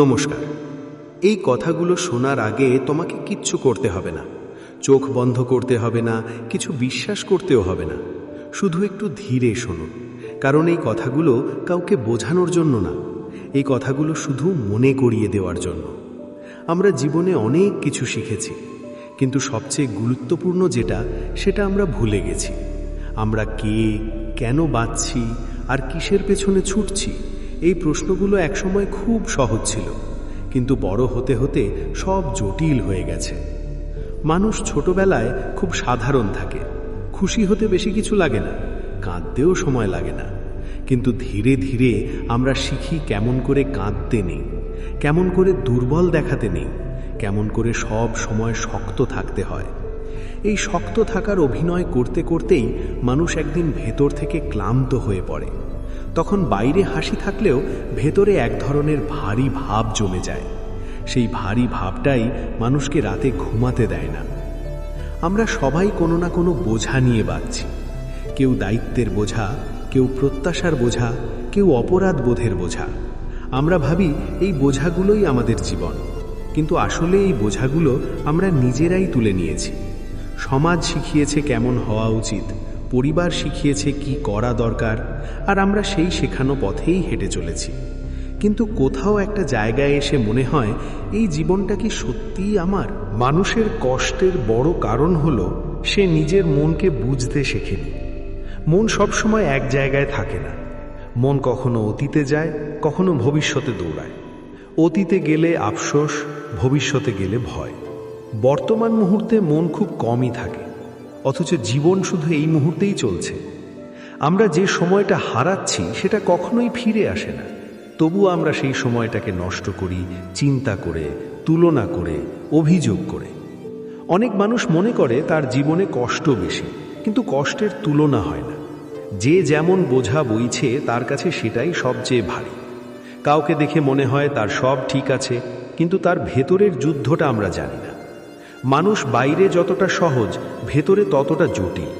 নমস্কার। এই কথাগুলো শোনার আগে তোমাকে কিচ্ছু করতে হবে না। চোখ বন্ধ করতে হবে না, কিছু বিশ্বাস করতেও হবে না। শুধু একটু ধীরে শোনো, কারণ এই কথাগুলো কাউকে বোঝানোর জন্য না। এই কথাগুলো শুধু মনে করিয়ে দেওয়ার জন্য। আমরা জীবনে অনেক কিছু শিখেছি, কিন্তু সবচেয়ে গুরুত্বপূর্ণ যেটা, সেটা আমরা ভুলে গেছি। আমরা কে, কেন বাঁচছি, আর কিসের পেছনে ছুটছি এই প্রশ্নগুলো একসময় খুব সহজ ছিল, কিন্তু বড় হতে হতে সব জটিল হয়ে গেছে। মানুষ ছোটবেলায় খুব সাধারণ থাকে, খুশি হতে বেশি কিছু লাগে না, কাঁদতেও সময় লাগে না। কিন্তু ধীরে ধীরে আমরা শিখি কেমন করে কাঁদতে নেই, কেমন করে দুর্বল দেখাতে নেই, কেমন করে সব সময় শক্ত থাকতে হয়। এই শক্ত থাকার অভিনয় করতে করতেই মানুষ একদিন ভেতর থেকে ক্লান্ত হয়ে পড়ে। তখন বাইরে হাসি থাকলেও ভেতরে এক ধরনের ভারী ভাব জমে যায়। সেই ভারী ভাবটাই মানুষকে রাতে ঘুমাতে দেয় না। আমরা সবাই কোনো না কোনো বোঝা নিয়ে বাঁচছি। কেউ দায়িত্বের বোঝা, কেউ প্রত্যাশার বোঝা, কেউ অপরাধ বোধের বোঝা। আমরা ভাবি এই বোঝাগুলোই আমাদের জীবন। কিন্তু আসলে এই বোঝাগুলো আমরা নিজেরাই তুলে নিয়েছি। সমাজ শিখিয়েছে কেমন হওয়া উচিত। পরিবার শিখিয়েছে কি করা দরকার, আর আমরা সেই শেখানো পথেই হেঁটে চলেছি। কিন্তু কোথাও একটা জায়গায় এসে মনে হয়, এই জীবনটা কি সত্যিই আমার? মানুষের কষ্টের বড় কারণ হলো, সে নিজের মনকে বুঝতে শেখেনি। মন সবসময় এক জায়গায় থাকে না। মন কখনো অতীতে যায়, কখনো ভবিষ্যতে দৌড়ায়। অতীতে গেলে আফসোস, ভবিষ্যতে গেলে ভয়। বর্তমান মুহূর্তে মন খুব কমই থাকে। অথচ জীবন শুধু এই মুহূর্তেই চলছে। আমরা যে সময়টা হারাচ্ছি, সেটা কখনোই ফিরে আসে না। তবু আমরা সেই সময়টাকে নষ্ট করি, চিন্তা করে, তুলনা করে, অভিযোগ করে। অনেক মানুষ মনে করে তার জীবনে কষ্ট বেশি, কিন্তু কষ্টের তুলনা হয় না। যে যেমন বোঝা বইছে, তার কাছে সেটাই সবচেয়ে ভারী। কাউকে দেখে মনে হয় তার সব ঠিক আছে, কিন্তু তার ভেতরের যুদ্ধটা আমরা জানি না। মানুষ বাইরে যতটা সহজ, ভেতরে ততটা জটিল।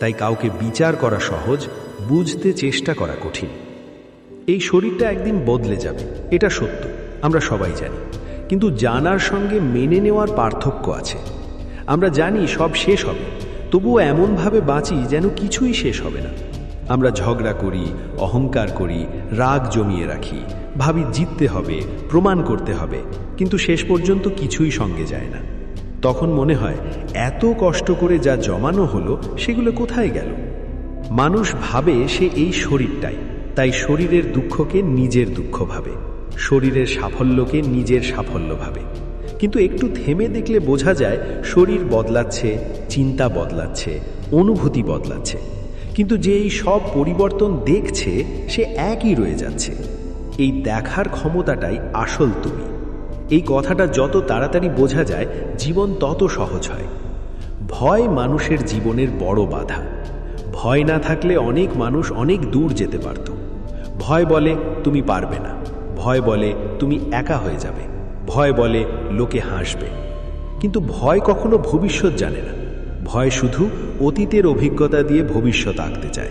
তাই কাউকে বিচার করা সহজ, বুঝতে চেষ্টা করা কঠিন। এই শরীরটা একদিন বদলে যাবে, এটা সত্য, আমরা সবাই জানি। কিন্তু জানার সঙ্গে মেনে নেওয়ার পার্থক্য আছে। আমরা জানি সব শেষ হবে, তবুও এমনভাবে বাঁচি যেন কিছুই শেষ হবে না। আমরা ঝগড়া করি, অহংকার করি, রাগ জমিয়ে রাখি, ভাবি জিততে হবে, প্রমাণ করতে হবে, কিন্তু শেষ পর্যন্ত কিছুই সঙ্গে যায় না। তখন মনে হয়, এত কষ্ট করে যা জমানো হলো, সেগুলো কোথায় গেল? মানুষ ভাবে সে এই শরীরটাই, তাই শরীরের দুঃখকে নিজের দুঃখ ভাবে, শরীরের সাফল্যকে নিজের সাফল্য ভাবে। কিন্তু একটু থেমে দেখলে বোঝা যায়, শরীর বদলাচ্ছে, চিন্তা বদলাচ্ছে, অনুভূতি বদলাচ্ছে। কিন্তু যে এই সব পরিবর্তন দেখছে, সে একই রয়ে যাচ্ছে। এই দেখার ক্ষমতাটাই আসল তুমি। এই কথাটা যত তাড়াতাড়ি বোঝা যায়, জীবন তত সহজ হয়। ভয় মানুষের জীবনের বড় বাধা। ভয় না থাকলে অনেক মানুষ অনেক দূর যেতে পারত। ভয় বলে তুমি পারবে না। ভয় বলে তুমি একা হয়ে যাবে। ভয় বলে লোকে হাসবে। কিন্তু ভয় কখনো ভবিষ্যৎ জানে না। ভয় শুধু অতীতের অভিজ্ঞতা দিয়ে ভবিষ্যৎ আঁকতে চায়।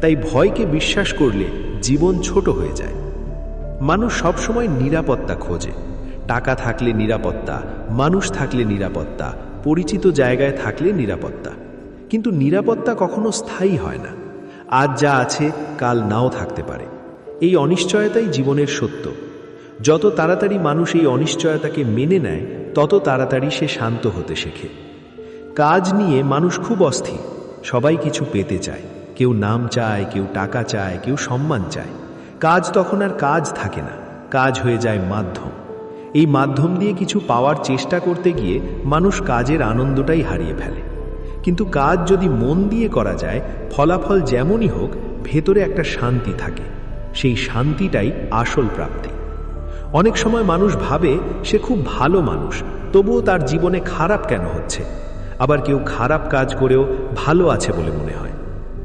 তাই ভয়কে বিশ্বাস করলে জীবন ছোট হয়ে যায়। মানুষ সবসময় নিরাপত্তা খোঁজে। টাকা থাকলে নিরাপত্তা, মানুষ থাকলে নিরাপত্তা, পরিচিত জায়গায় থাকলে নিরাপত্তা। কিন্তু নিরাপত্তা কখনো স্থায়ী হয় না। আজ যা আছে, কাল নাও থাকতে পারে। এই অনিশ্চয়তাই জীবনের সত্য। যত তাড়াতাড়ি মানুষ এই অনিশ্চয়তাকে মেনে নেয়, তত তাড়াতাড়ি সে শান্ত হতে শেখে। কাজ নিয়ে মানুষ খুব অস্থির। সবাই কিছু পেতে চায়। কেউ নাম চায়, কেউ টাকা চায়, কেউ সম্মান চায়। কাজ তখন আর কাজ থাকে না। কাজ হয়ে যায় মাধ্যম। এই মাধ্যম দিয়ে কিছু পাওয়ার চেষ্টা করতে গিয়ে মানুষ কাজের আনন্দটাই হারিয়ে ফেলে। কিন্তু কাজ যদি মন দিয়ে করা যায়, ফলাফল যেমনই হোক, ভেতরে একটা শান্তি থাকে। সেই শান্তিটাই আসল প্রাপ্তি। অনেক সময় মানুষ ভাবে, সে খুব ভালো মানুষ, তবুও তার জীবনে খারাপ কেন হচ্ছে? আবার কেউ খারাপ কাজ করেও ভালো আছে বলে মনে হয়।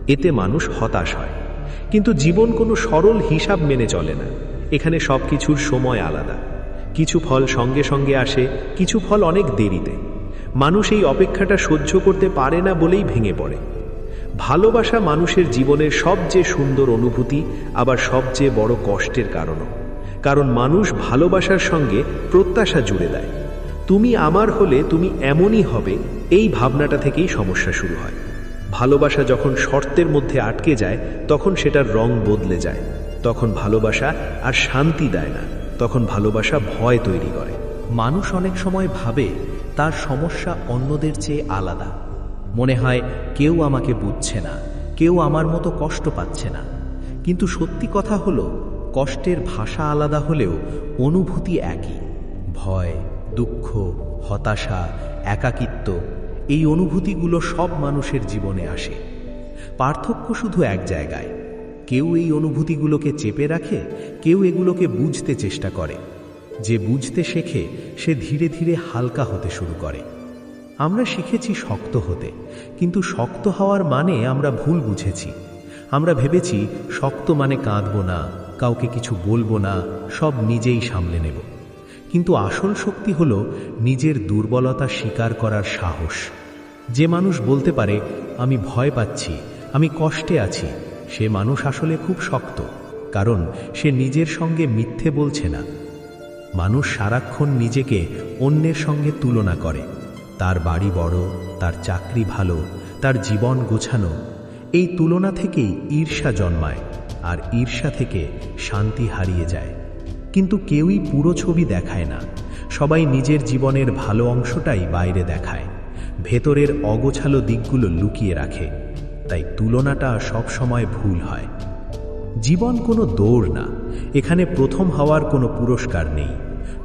এতে মানুষ হতাশ হয়। কিন্তু জীবন কোনো সরল হিসাব মেনে চলে না। এখানে সব কিছুর সময় আলাদা। কিছু ফল সঙ্গে সঙ্গে আসে, কিছু ফল অনেক দেরিতে। মানুষ এই অপেক্ষাটা সহ্য করতে পারে না বলেই ভেঙে পড়ে। ভালোবাসা মানুষের জীবনের সবচেয়ে সুন্দর অনুভূতি, আবার সবচেয়ে বড় কষ্টের কারণও। কারণ মানুষ ভালোবাসার সঙ্গে প্রত্যাশা জুড়ে দেয়। তুমি আমার হলে তুমি এমনই হবে, এই ভাবনাটা থেকেই সমস্যা শুরু হয়। ভালোবাসা যখন শর্তের মধ্যে আটকে যায়, তখন সেটার রং বদলে যায়। তখন ভালোবাসা আর শান্তি দেয় না। তখন ভালোবাসা ভয় তৈরি করে। মানুষ অনেক সময় ভাবে তার সমস্যা অন্যদের চেয়ে আলাদা। মনে হয়, কেউ আমাকে বুঝছে না, কেউ আমার মতো কষ্ট পাচ্ছে না। কিন্তু সত্যি কথা হলো, কষ্টের ভাষা আলাদা হলেও অনুভূতি একই। ভয়, দুঃখ, হতাশা, একাকিত্ব, এই অনুভূতিগুলো সব মানুষের জীবনে আসে। পার্থক্য শুধু এক জায়গায়। কেউ এই অনুভূতিগুলোকে চেপে রাখে, কেউ এগুলোকে বুঝতে চেষ্টা করে। যে বুঝতে শেখে, সে ধীরে ধীরে হালকা হতে শুরু করে। আমরা শিখেছি শক্ত হতে, কিন্তু শক্ত হওয়ার মানে আমরা ভুল বুঝেছি। আমরা ভেবেছি শক্ত মানে কাঁদব না, কাউকে কিছু বলব না, সব নিজেই সামলে নেব। কিন্তু আসল শক্তি হল নিজের দুর্বলতা স্বীকার করার সাহস। যে মানুষ বলতে পারে, আমি ভয় পাচ্ছি, আমি কষ্টে আছি সে মানুষ আসলে খুব শক্ত, কারণ সে নিজের সঙ্গে মিথ্যে বলছে না। মানুষ সারাক্ষণ নিজেকে অন্যের সঙ্গে তুলনা করে। তার বাড়ি বড়, তার চাকরি ভালো, তার জীবন গোছানো, এই তুলনা থেকেই ঈর্ষা জন্মায় আর ঈর্ষা থেকে শান্তি হারিয়ে যায়। কিন্তু কেউই পুরো ছবি দেখায় না। সবাই নিজের জীবনের ভালো অংশটাই বাইরে দেখায়, ভেতরের অগোছালো দিকগুলো লুকিয়ে রাখে। তাই তুলনাটা সবসময় ভুল হয়। জীবন কোনো দৌড় না, এখানে প্রথম হওয়ার কোনো পুরস্কার নেই।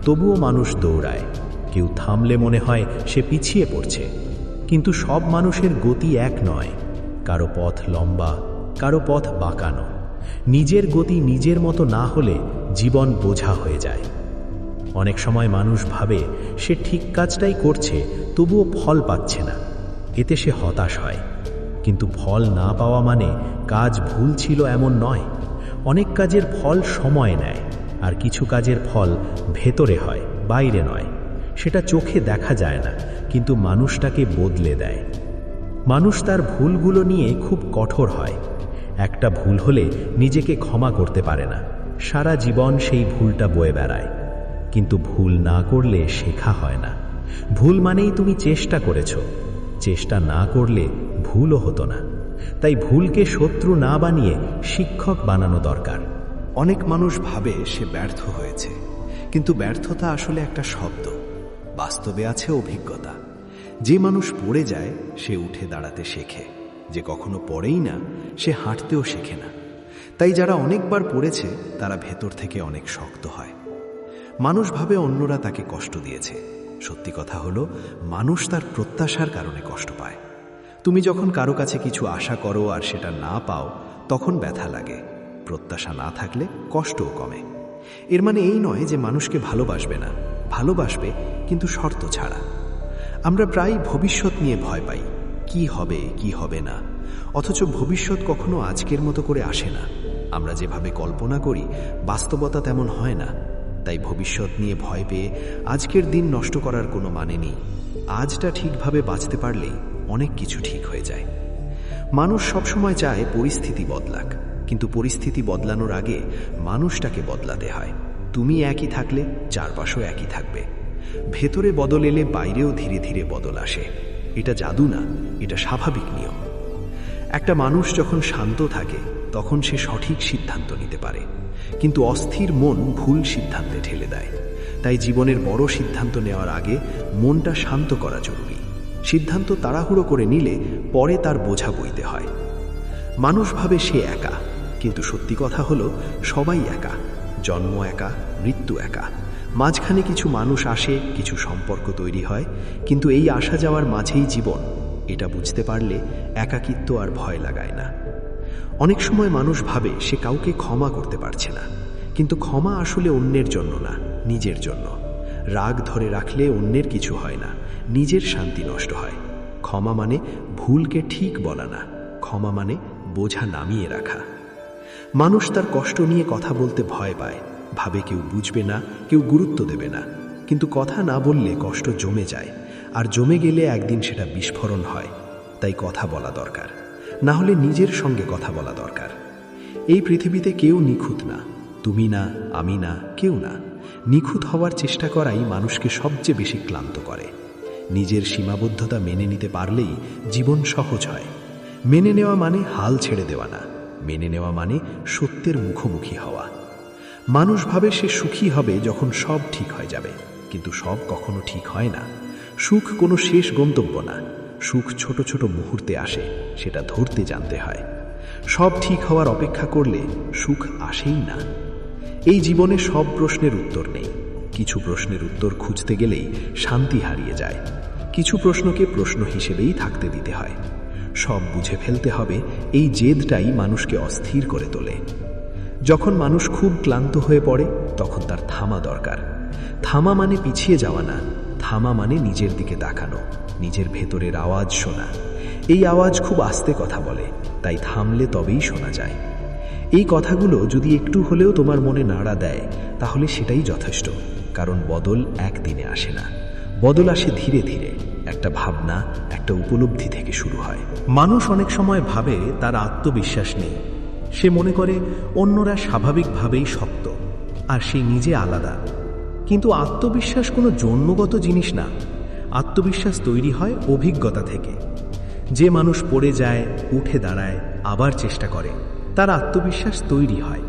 তবুও মানুষ দৌড়ায়। কেউ থামলে মনে হয় সে পিছিয়ে পড়ছে। কিন্তু সব মানুষের গতি এক নয়। কারও পথ লম্বা, কারও পথ বাঁকানো। নিজের গতি নিজের মতো না হলে জীবন বোঝা হয়ে যায়। অনেক সময় মানুষ ভাবে সে ঠিক কাজটাই করছে, তবুও ফল পাচ্ছে না। এতে সে হতাশ হয়। কিন্তু ফল না পাওয়া মানে কাজ ভুল ছিল এমন নয়। অনেক কাজের ফল সময় নেয়, আর কিছু কাজের ফল ভেতরে হয়, বাইরে নয়। সেটা চোখে দেখা যায় না, কিন্তু মানুষটাকে বদলে দেয়। মানুষ তার ভুলগুলো নিয়ে খুব কঠোর হয়। একটা ভুল হলে নিজেকে ক্ষমা করতে পারে না। সারা জীবন সেই ভুলটা বয়ে বেড়ায়। কিন্তু ভুল না করলে শেখা হয় না। ভুল মানেই তুমি চেষ্টা করেছ। চেষ্টা না করলে ভুলও হতো না। তাই ভুলকে শত্রু না বানিয়ে শিক্ষক বানানো দরকার। অনেক মানুষ ভাবে সে ব্যর্থ হয়েছে। কিন্তু ব্যর্থতা আসলে একটা শব্দ। বাস্তবে আছে অভিজ্ঞতা। যে মানুষ পড়ে যায়, সে উঠে দাঁড়াতে শেখে। যে কখনো পড়েই না, সে হাঁটতেও শেখে না। তাই যারা অনেকবার পড়েছে, তারা ভেতর থেকে অনেক শক্ত হয়। মানুষ ভাবে অন্যরা তাকে কষ্ট দিয়েছে। সত্যি কথা হলো, মানুষ তার প্রত্যাশার কারণে কষ্ট পায়। তুমি যখন কারও কাছে কিছু আশা করো আর সেটা না পাও, তখন ব্যথা লাগে। প্রত্যাশা না থাকলে কষ্টও কমে। এর মানে এই নয় যে মানুষকে ভালোবাসবে না। ভালোবাসবে, কিন্তু শর্ত ছাড়া। আমরা প্রায় ভবিষ্যৎ নিয়ে ভয় পাই। কি হবে কি হবে না? অথচ ভবিষ্যৎ কখনো আজকের মতো করে আসে না। আমরা যেভাবে কল্পনা করি, বাস্তবতা তেমন হয় না। তাই ভবিষ্যৎ নিয়ে ভয় পেয়ে আজকের দিন নষ্ট করার কোনো মানে নেই। আজটা ঠিকভাবে বাঁচতে পারলেই অনেক কিছু ঠিক হয়ে যায়। মানুষ সবসময় চায় পরিস্থিতি বদলাক, কিন্তু পরিস্থিতি বদলানোর আগে মানুষটাকে বদলাতে হয়। তুমি একই থাকলে, চারপাশও একই থাকবে। ভেতরে বদল এলে বাইরেও ধীরে ধীরে বদল আসে। এটা জাদু না, এটা স্বাভাবিক নিয়ম। একটা মানুষ যখন শান্ত থাকে, তখন সে সঠিক সিদ্ধান্ত নিতে পারে। কিন্তু অস্থির মন ভুল সিদ্ধান্তে ঠেলে দেয়। তাই জীবনের বড় সিদ্ধান্ত নেওয়ার আগে মনটা শান্ত করা জরুরি। সিদ্ধান্ত তাড়াহুড়ো করে নিলে পরে তার বোঝা বইতে হয়। মানুষ ভাবে সে একা, কিন্তু সত্যি কথা হলো সবাই একা, জন্ম একা, মৃত্যু একা। মাঝখানে কিছু মানুষ আসে, কিছু সম্পর্ক তৈরি হয়, কিন্তু এই আসা যাওয়ার মাঝেই জীবন, এটা বুঝতে পারলে একাকিত্ব আর ভয় লাগায় না। অনেক সময় মানুষ ভাবে সে কাউকে ক্ষমা করতে পারছে না, কিন্তু ক্ষমা আসলে অন্যের জন্য না, নিজের জন্য। রাগ ধরে রাখলে অন্যের কিছু হয় না, নিজের শান্তি নষ্ট হয়। ক্ষমা মানে ভুলকে ঠিক বলা না, ক্ষমা মানে বোঝা নামিয়ে রাখা। মানুষ তার কষ্ট নিয়ে কথা বলতে ভয় পায়, ভাবে কেউ বুঝবে না, কেউ গুরুত্ব দেবে না। কিন্তু কথা না বললে কষ্ট জমে যায়, আর জমে গেলে একদিন সেটা বিস্ফোরণ হয়। তাই কথা বলা দরকার, না হলে নিজের সঙ্গে কথা বলা দরকার। এই পৃথিবীতে কেউ নিখুঁত না, তুমি না, আমি না, কেউ না। নিখুঁত হওয়ার চেষ্টা করাই মানুষকে সবচেয়ে বেশি ক্লান্ত করে। নিজের সীমাবদ্ধতা মেনে নিতে পারলেই জীবন সহজ হয়। মেনে নেওয়া মানে হাল ছেড়ে দেওয়া না। মেনে নেওয়া মানে সত্যের মুখোমুখি হওয়া। মানুষ ভাবে সে সুখী হবে যখন সব ঠিক হয়ে যাবে, কিন্তু সব কখনো ঠিক হয় না। সুখ কোনো শেষ গন্তব্য না। সুখ ছোট ছোট মুহূর্তে আসে, সেটা ধরতে জানতে হয়। সব ঠিক হওয়ার অপেক্ষা করলে সুখ আসেই না। এই জীবনে সব প্রশ্নের উত্তর নেই। কিছু প্রশ্নের উত্তর খুঁজতে গেলেই শান্তি হারিয়ে যায়। কিছু প্রশ্নকে প্রশ্ন হিসেবেই থাকতে দিতে হয়। সব বুঝে ফেলতে হবে, এই জেদটাই মানুষকে অস্থির করে তোলে। যখন মানুষ খুব ক্লান্ত হয়ে পড়ে, তখন তার থামা দরকার। থামা মানে পিছিয়ে যাওয়া না, থামা মানে নিজের দিকে তাকানো, নিজের ভেতরের আওয়াজ শোনা। এই আওয়াজ খুব আস্তে কথা বলে, তাই থামলে তবেই শোনা যায়। এই কথাগুলো যদি একটু হলেও তোমার মনে নাড়া দেয়, তাহলে সেটাই যথেষ্ট, কারণ বদল একদিনে আসে না। বদল আসে ধীরে ধীরে, একটা ভাবনা, একটা উপলব্ধি থেকে শুরু হয়। মানুষ অনেক সময় ভাবে তার আত্মবিশ্বাস নেই। সে মনে করে অন্যরা স্বাভাবিকভাবেই শক্ত, আর সে নিজে আলাদা। কিন্তু আত্মবিশ্বাস কোনো জন্মগত জিনিস না। আত্মবিশ্বাস তৈরি হয় অভিজ্ঞতা থেকে। যে মানুষ পড়ে যায়, উঠে দাঁড়ায়, আবার চেষ্টা করে। তার আত্মবিশ্বাস তৈরি হয়।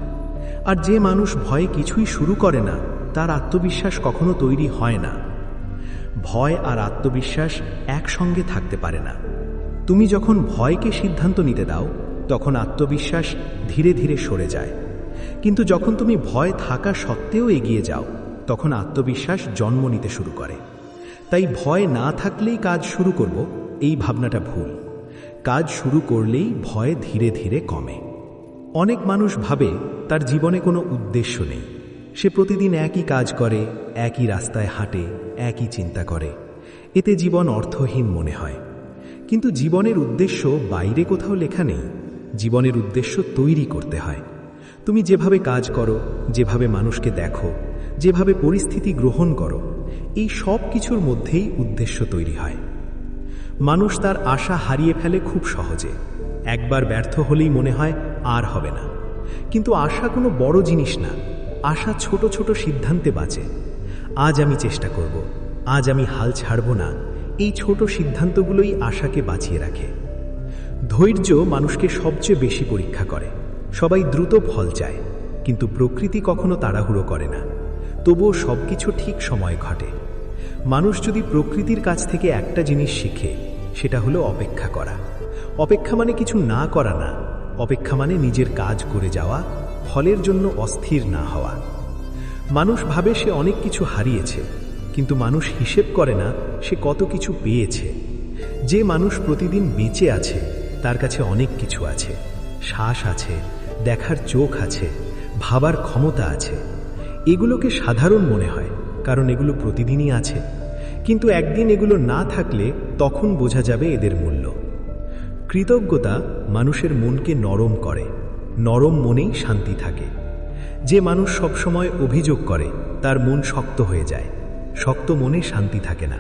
আর যে মানুষ ভয়ে কিছুই শুরু করে না, তার আত্মবিশ্বাস কখনো তৈরি হয় না। ভয় আর আত্মবিশ্বাস একসঙ্গে থাকতে পারে না। তুমি যখন ভয়কে সিদ্ধান্ত নিতে দাও, তখন আত্মবিশ্বাস ধীরে ধীরে সরে যায়। কিন্তু যখন তুমি ভয় থাকা সত্ত্বেও এগিয়ে যাও, তখন আত্মবিশ্বাস জন্ম নিতে শুরু করে। তাই ভয় না থাকলেই কাজ শুরু করব, এই ভাবনাটা ভুল। কাজ শুরু করলেই ভয় ধীরে ধীরে কমে। অনেক মানুষ ভাবে তার জীবনে কোনো উদ্দেশ্য নেই। সে প্রতিদিন একই কাজ করে, একই রাস্তায় হাঁটে, একই চিন্তা করে। এতে জীবন অর্থহীন মনে হয়। কিন্তু জীবনের উদ্দেশ্য বাইরে কোথাও লেখা নেই। জীবনের উদ্দেশ্য তৈরি করতে হয়। তুমি যেভাবে কাজ করো, যেভাবে মানুষকে দেখো, যেভাবে পরিস্থিতি গ্রহণ করো, এই সব কিছুর মধ্যেই উদ্দেশ্য তৈরি হয়। মানুষ তার আশা হারিয়ে ফেলে খুব সহজে। একবার ব্যর্থ হলেই মনে হয় আর হবে না। কিন্তু আশা কোনো বড় জিনিস না। আশা ছোট ছোট সিদ্ধান্তে বাঁচে। আজ আমি চেষ্টা করব, আজ আমি হাল ছাড়ব না। এই ছোট সিদ্ধান্তগুলোই আশাকে বাঁচিয়ে রাখে। ধৈর্য মানুষকে সবচেয়ে বেশি পরীক্ষা করে। সবাই দ্রুত ফল চায়, কিন্তু প্রকৃতি কখনো তাড়াহুড়ো করে না। তবুও সব কিছু ঠিক সময় ঘটে। মানুষ যদি প্রকৃতির কাছ থেকে একটা জিনিস শিখে, সেটা হলো অপেক্ষা করা। অপেক্ষা মানে কিছু না করা না। অপেক্ষা মানে নিজের কাজ করে যাওয়া, ফলের জন্য অস্থির না হওয়া। মানুষ ভাবে সে অনেক কিছু হারিয়েছে, কিন্তু মানুষ হিসেব করে না সে কত কিছু পেয়েছে। যে মানুষ প্রতিদিন বেঁচে আছে, তার কাছে অনেক কিছু আছে। শ্বাস আছে, দেখার চোখ আছে, ভাবার ক্ষমতা আছে। এগুলোকে সাধারণ মনে হয়, কারণ এগুলো প্রতিদিনই আছে। কিন্তু একদিন এগুলো না থাকলে তখন বোঝা যাবে এদের মূল্য। কৃতজ্ঞতা মানুষের মনকে নরম করে। নরম মনেই শান্তি থাকে। যে মানুষ সবসময় অভিযোগ করে, তার মন শক্ত হয়ে যায়। শক্ত মনে শান্তি থাকে না।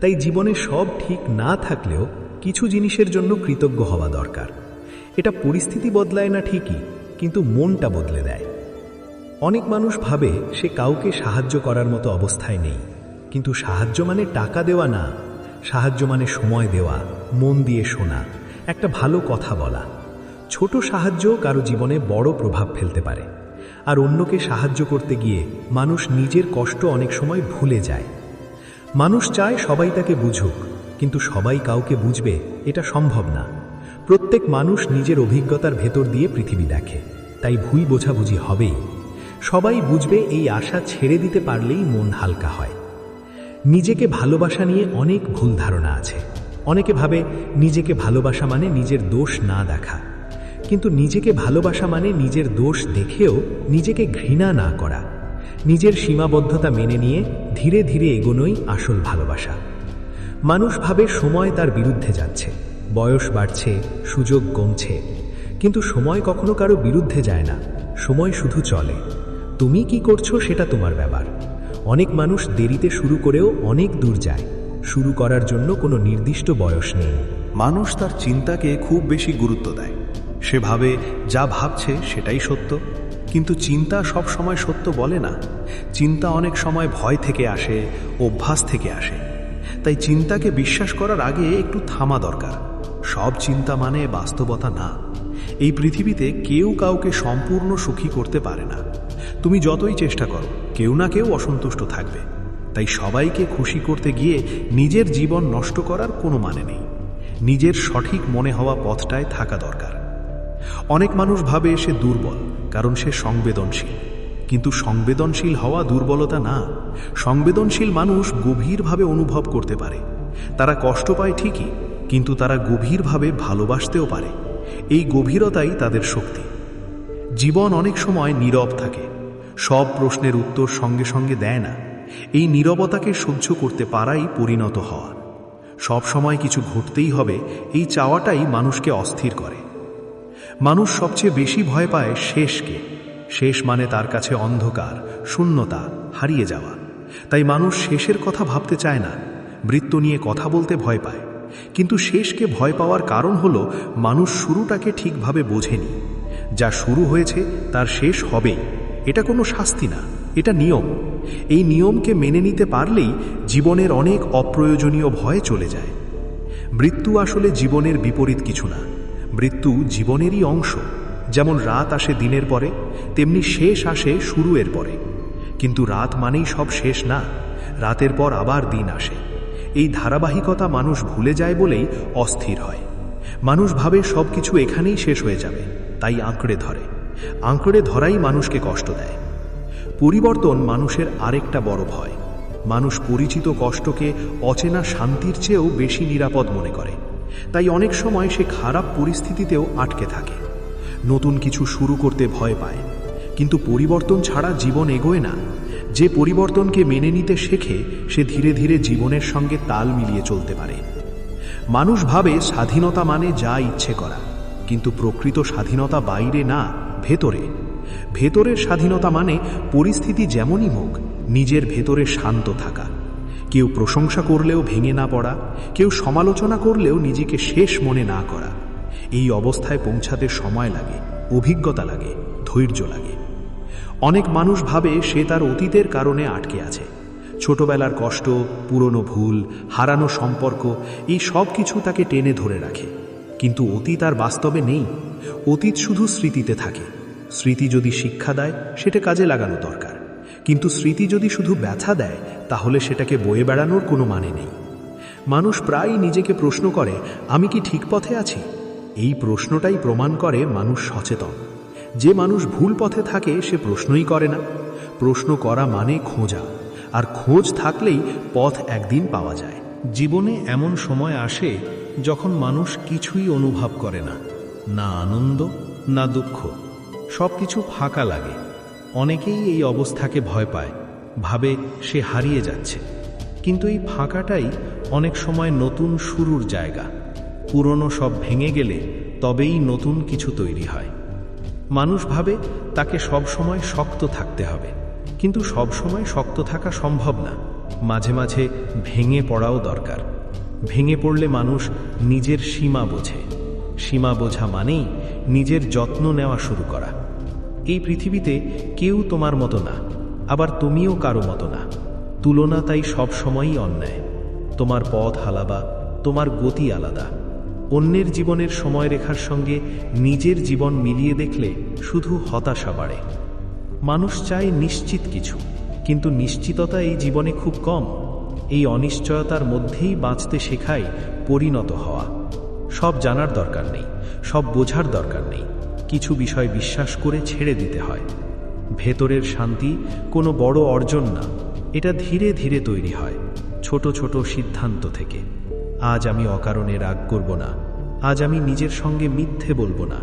তাই জীবনে সব ঠিক না থাকলেও কিছু জিনিসের জন্য কৃতজ্ঞ হওয়া দরকার। এটা পরিস্থিতি বদলায় না ঠিকই, কিন্তু মনটা বদলে দেয়। অনেক মানুষ ভাবে সে কাউকে সাহায্য করার মতো অবস্থায় নেই। কিন্তু সাহায্য মানে টাকা দেওয়া না। সাহায্য মানে সময় দেওয়া, মন দিয়ে শোনা। একটা ভালো কথা বলা। ছোট সাহায্য কারও জীবনে বড় প্রভাব ফেলতে পারে। আর অন্যকে সাহায্য করতে গিয়ে মানুষ নিজের কষ্ট অনেক সময় ভুলে যায়। মানুষ চায় সবাই তাকে বুঝুক, কিন্তু সবাই কাউকে বুঝবে এটা সম্ভব না। প্রত্যেক মানুষ নিজের অভিজ্ঞতার ভেতর দিয়ে পৃথিবী দেখে, তাই ভুল বোঝাবুঝি হবেই। সবাই বুঝবে এই আশা ছেড়ে দিতে পারলেই মন হালকা হয়। নিজেকে ভালোবাসা নিয়ে অনেক ভুল ধারণা আছে। অনেকে ভাবে নিজেকে ভালোবাসা মানে নিজের দোষ না দেখা। কিন্তু নিজেকে ভালোবাসা মানে নিজের দোষ দেখেও নিজেকে ঘৃণা না করা। নিজের সীমাবদ্ধতা মেনে নিয়ে ধীরে ধীরে এগোনোই আসল ভালোবাসা। মানুষ ভাবে সময় তার বিরুদ্ধে যাচ্ছে। বয়স বাড়ছে, সুযোগ কমছে। কিন্তু সময় কখনো কারও বিরুদ্ধে যায় না। সময় শুধু চলে। তুমি কি করছ সেটা তোমার ব্যাপার। অনেক মানুষ দেরিতে শুরু করেও অনেক দূর যায়। শুরু করার জন্য কোনো নির্দিষ্ট বয়স নেই। মানুষ তার চিন্তাকে খুব বেশি গুরুত্ব দেয়। সে ভাবে যা ভাবছে সেটাই সত্য। কিন্তু চিন্তা সব সময় সত্য বলে না। চিন্তা অনেক সময় ভয় থেকে আসে, অভ্যাস থেকে আসে। তাই চিন্তাকে বিশ্বাস করার আগে একটু থামা দরকার। সব চিন্তা মানে বাস্তবতা না। এই পৃথিবীতে কেউ কাউকে সম্পূর্ণ সুখী করতে পারে না। তুমি যতই চেষ্টা করো, কেউ না কেউ অসন্তুষ্ট থাকবে। তাই সবাইকে খুশি করতে গিয়ে নিজের জীবন নষ্ট করার কোনো মানে নেই। নিজের সঠিক মনে হওয়া পথটায় থাকা দরকার। অনেক মানুষ ভাবে সে দুর্বল, কারণ সে সংবেদনশীল। কিন্তু সংবেদনশীল হওয়া দুর্বলতা না। সংবেদনশীল মানুষ গভীরভাবে অনুভব করতে পারে। তারা কষ্ট পায় ঠিকই, কিন্তু তারা গভীরভাবে ভালোবাসতেও পারে। এই গভীরতাই তাদের শক্তি। জীবন অনেক সময় নীরব থাকে। সব প্রশ্নের উত্তর সঙ্গে সঙ্গে দেয় না। এই নীরবতাকে সহ্য করতে পারাই পরিণত হওয়া সব সময় কিছু ঘটতেই হবে, এই চাওয়াটাই মানুষকে অস্থির করে। মানুষ সবচেয়ে বেশি ভয় পায় শেষকে। শেষ মানে তার কাছে অন্ধকার, শূন্যতা, হারিয়ে যাওয়া। তাই মানুষ শেষের কথা ভাবতে চায় না মৃত্যু নিয়ে কথা বলতে ভয় পায়। কিন্তু শেষকে ভয় পাওয়ার কারণ হলো, মানুষ শুরুটাকে ঠিকভাবে বোঝেনি। যা শুরু হয়েছে, তার শেষ হবেই। এটা কোনো শাস্তি না, এটা নিয়ম। এই নিয়মকে মেনে নিতে পারলেই জীবনের অনেক অপ্রয়োজনীয় ভয় চলে যায়। মৃত্যু আসলে জীবনের বিপরীত কিছু না। মৃত্যু জীবনেরই অংশ। যেমন রাত আসে দিনের পরে, তেমনি শেষ আসে শুরুয়ের পরে। কিন্তু রাত মানেই সব শেষ না, রাতের পর আবার দিন আসে। এই ধারাবাহিকতা মানুষ ভুলে যায় বলেই অস্থির হয়। মানুষ ভাবে সব কিছু এখানেই শেষ হয়ে যাবে, তাই আঁকড়ে ধরে। আঁকড়ে ধরাই মানুষকে কষ্ট দেয়। পরিবর্তন মানুষের আরেকটা বড় ভয়। মানুষ পরিচিত কষ্টকে অচেনা শান্তির চেয়েও বেশি নিরাপদ মনে করে। তাই অনেক সময় সে খারাপ পরিস্থিতিতেও আটকে থাকে। নতুন কিছু শুরু করতে ভয় পায়। কিন্তু পরিবর্তন ছাড়া জীবন এগোয় না। যে পরিবর্তনকে মেনে নিতে শেখে, সে ধীরে ধীরে জীবনের সঙ্গে তাল মিলিয়ে চলতে পারে। মানুষ ভাবে স্বাধীনতা মানে যা ইচ্ছে করা। কিন্তু প্রকৃত স্বাধীনতা বাইরে না, ভেতরে। ভেতরের স্বাধীনতা মানে পরিস্থিতি যেমনই হোক, নিজের ভেতরে শান্ত থাকা। কেউ প্রশংসা করলেও ভেঙে না পড়া, কেউ সমালোচনা করলেও নিজেকে শেষ মনে না করা। এই অবস্থায় পৌঁছাতে সময় লাগে, অভিজ্ঞতা লাগে, ধৈর্য লাগে। অনেক মানুষ ভাবে সে তার অতীতের কারণে আটকে আছে। ছোটবেলার কষ্ট, পুরনো ভুল, হারানো সম্পর্ক, এই সব কিছু তাকে টেনে ধরে রাখে। কিন্তু অতীত আর বাস্তবে নেই। অতীত শুধু স্মৃতিতে থাকে। স্মৃতি যদি শিক্ষা দেয়, সেটা কাজে লাগানো দরকার। কিন্তু স্মৃতি যদি শুধু ব্যথা দেয়, তাহলে সেটাকে বয়ে বেড়ানোর কোনো মানে নেই। মানুষ প্রায়ই নিজেকে প্রশ্ন করে, আমি কি ঠিক পথে আছি? এই প্রশ্নটাই প্রমাণ করে মানুষ সচেতন। যে মানুষ ভুল পথে থাকে, সে প্রশ্নই করে না। প্রশ্ন করা মানে খোঁজা। আর খোঁজ থাকলেই পথ একদিন পাওয়া যায়। জীবনে এমন সময় আসে, যখন মানুষ কিছুই অনুভব করে না। না আনন্দ, না দুঃখ। সব কিছু ফাঁকা লাগে। অনেকেই এই অবস্থাকে ভয় পায়, ভাবে সে হারিয়ে যাচ্ছে। কিন্তু এই ফাঁকাটাই অনেক সময় নতুন শুরুর জায়গা। পুরনো সব ভেঙে গেলে তবেই নতুন কিছু তৈরি হয়। মানুষ ভাবে তাকে সব সময় শক্ত থাকতে হবে। কিন্তু সব সময় শক্ত থাকা সম্ভব না। মাঝে মাঝে ভেঙে পড়াও দরকার। ভেঙে পড়লে মানুষ নিজের সীমা বোঝে। সীমা বোঝা মানেই নিজের যত্ন নেওয়া শুরু করা। এই পৃথিবীতে কেউ তোমার মতো না, আবার তুমিও কারও মতো না। তুলনা তাই সব সময়ই অন্যায়। তোমার পথ আলাদা, তোমার গতি আলাদা। অন্যের জীবনের সময়রেখার সঙ্গে নিজের জীবন মিলিয়ে দেখলে শুধু হতাশা বাড়ে। মানুষ চায় নিশ্চিত কিছু, কিন্তু নিশ্চিততা এই জীবনে খুব কম। এই অনিশ্চয়তার মধ্যেই বাঁচতে শেখায় পরিণত হওয়া। সব জানার দরকার নেই, সব বোঝার দরকার নেই। কিছু বিষয় বিশ্বাস করে ছেড়ে দিতে হয়। ভেতরের শান্তি কোনো বড় অর্জন না, এটা ধীরে ধীরে তৈরি হয়, ছোট ছোট সিদ্ধান্ত থেকে। আজ আমি অকারণে রাগ করব না, আজ আমি নিজের সঙ্গে মিথ্যে বলব না,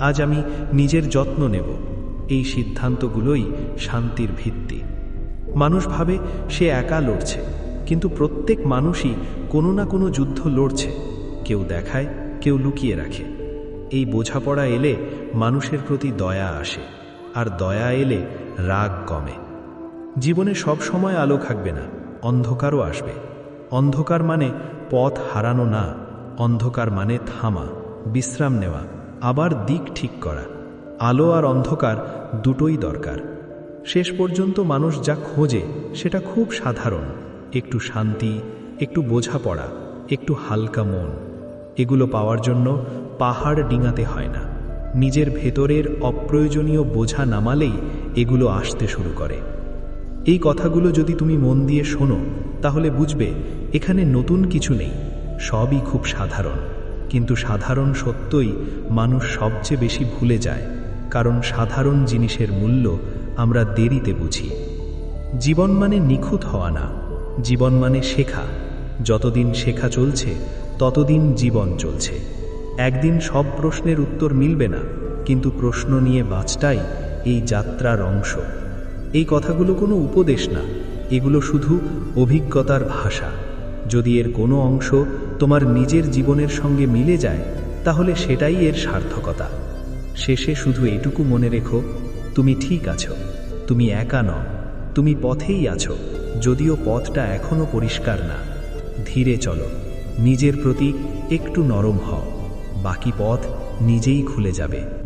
আজ আমি নিজের যত্ন নেব। এই সিদ্ধান্তগুলোই শান্তির ভিত্তি। মানুষ ভাবে সে একা লড়ছে, কিন্তু প্রত্যেক মানুষই কোনো না কোনো যুদ্ধ লড়ছে। কেউ দেখায়, কেউ লুকিয়ে রাখে। এই বোঝাপড়া এলে মানুষের প্রতি দয়া আসে, আর দয়া এলে রাগ কমে। জীবনে সব সময় আলো থাকবে না, অন্ধকারও আসবে। অন্ধকার মানে পথ হারানো না, অন্ধকার মানে থামা, বিশ্রাম নেওয়া, আবার দিক ঠিক করা। আলো আর অন্ধকার দুটোই দরকার। শেষ পর্যন্ত মানুষ যা খোঁজে, সেটা খুব সাধারণ। একটু শান্তি, একটু বোঝাপড়া, একটু হালকা মন। এগুলো পাওয়ার জন্য পাহাড় ডিঙাতে হয় না। নিজের ভেতরের অপ্রয়োজনীয় বোঝা নামালেই এগুলো আসতে শুরু করে। এই কথাগুলো যদি তুমি মন দিয়ে শোনো, তাহলে বুঝবে এখানে নতুন কিছু নেই, সবই খুব সাধারণ। কিন্তু সাধারণ সত্যই মানুষ সবচেয়ে বেশি ভুলে যায়, কারণ সাধারণ জিনিসের মূল্য আমরা দেরিতে বুঝি। জীবন মানে নিখুঁত হওয়া না, জীবন মানে শেখা। যতদিন শেখা চলছে ততদিন জীবন চলছে। একদিন সব প্রশ্নের উত্তর মিলবে না, কিন্তু প্রশ্ন নিয়ে বাঁচটাই এই যাত্রার অংশ। এই কথাগুলো কোনো উপদেশ না, এগুলো শুধু অভিজ্ঞতার ভাষা। যদি এর কোনো অংশ তোমার নিজের জীবনের সঙ্গে মিলে যায়, তাহলে সেটাই এর সার্থকতা। শেষে শুধু এটুকু মনে রেখো, তুমি ঠিক আছো, তুমি একা নও, তুমি পথেই আছো, যদিও পথটা এখনও পরিষ্কার না। ধীরে চলো। নিজের প্রতি একটু নরম হও বাকি পথ নিজেই খুলে যাবে।